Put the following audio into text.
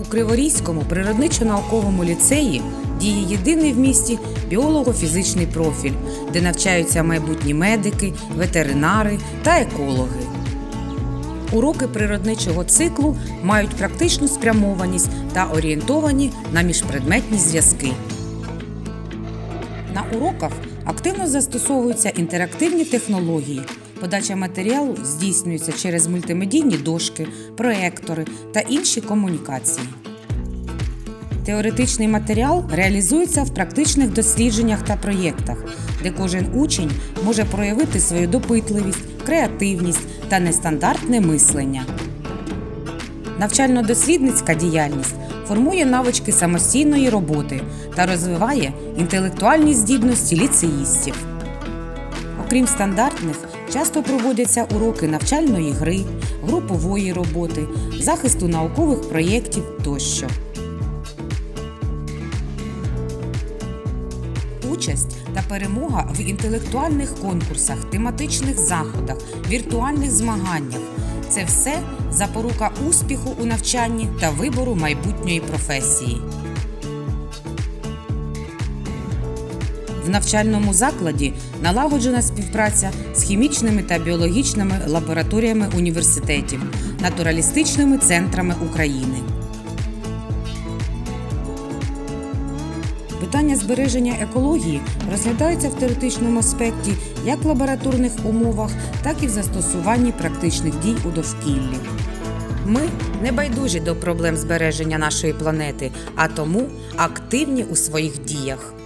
У Криворізькому природничо-науковому ліцеї діє єдиний в місті біолого-фізичний профіль, де навчаються майбутні медики, ветеринари та екологи. Уроки природничого циклу мають практичну спрямованість та орієнтовані на міжпредметні зв'язки. На уроках активно застосовуються інтерактивні технології. Подача матеріалу здійснюється через мультимедійні дошки, проектори та інші комунікації. Теоретичний матеріал реалізується в практичних дослідженнях та проєктах, де кожен учень може проявити свою допитливість, креативність та нестандартне мислення. Навчально-дослідницька діяльність формує навички самостійної роботи та розвиває інтелектуальні здібності ліцеїстів. Окрім стандартних, часто проводяться уроки навчальної гри, групової роботи, захисту наукових проєктів тощо. Участь та перемога в інтелектуальних конкурсах, тематичних заходах, віртуальних змаганнях це все запорука успіху у навчанні та вибору майбутньої професії. В навчальному закладі налагоджена співпраця з хімічними та біологічними лабораторіями університетів, натуралістичними центрами України. Питання збереження екології розглядаються в теоретичному аспекті як в лабораторних умовах, так і в застосуванні практичних дій у довкіллі. Ми не байдужі до проблем збереження нашої планети, а тому активні у своїх діях.